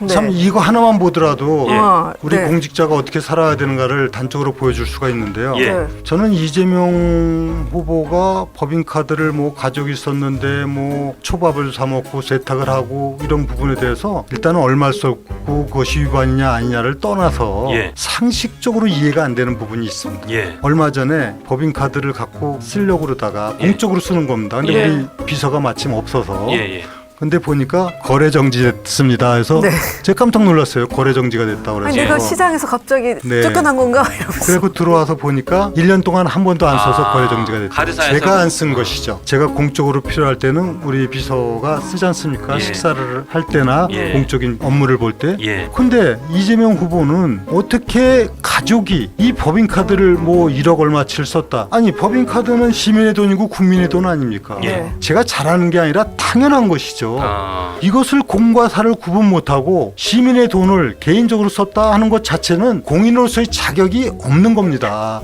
네. 참 이거 하나만 보더라도 예. 어, 우리 네. 공직자가 어떻게 살아야 되는가를 단적으로 보여줄 수가 있는데요. 예. 네. 저는 이재명 후보가 법인카드를 뭐 가족이 있었는데 뭐 초밥을 사 먹고 세탁을 하고 이런 부분에 대해서 일단은 얼마 썼고 그것이 위반이냐 아니냐를 떠나서 예. 상식적으로 이해가 안 되는 부분이 있습니다. 예. 얼마 전에 법인카드를 갖고 쓰려고 그러다가 예. 공적으로 쓰는 겁니다. 근데 예. 우리 비서가 마침 없어서 예. 예. 근데 보니까 거래 정지됐습니다. 해서 네. 제가 깜짝 놀랐어요. 거래 정지가 됐다고 그래서. 아니 내가 시장에서 갑자기 네. 쫓겨난 건가 이러면서. 그리고 들어와서 보니까 1년 동안 한 번도 안 써서 아, 거래 정지가 됐다. 카드사에서 제가 안 쓴 것이죠. 제가 공적으로 필요할 때는 우리 비서가 쓰지 않습니까? 예. 식사를 할 때나 예. 공적인 업무를 볼 때. 예. 근데 이재명 후보는 어떻게 가족이 이 법인카드를 뭐 1억 얼마치를 썼다. 아니 법인카드는 시민의 돈이고 국민의 돈 아닙니까? 예. 제가 잘하는 게 아니라 당연한 것이죠. 아. 이것을 공과 사를 구분 못하고 시민의 돈을 개인적으로 썼다 하는 것 자체는 공인으로서의 자격이 없는 겁니다.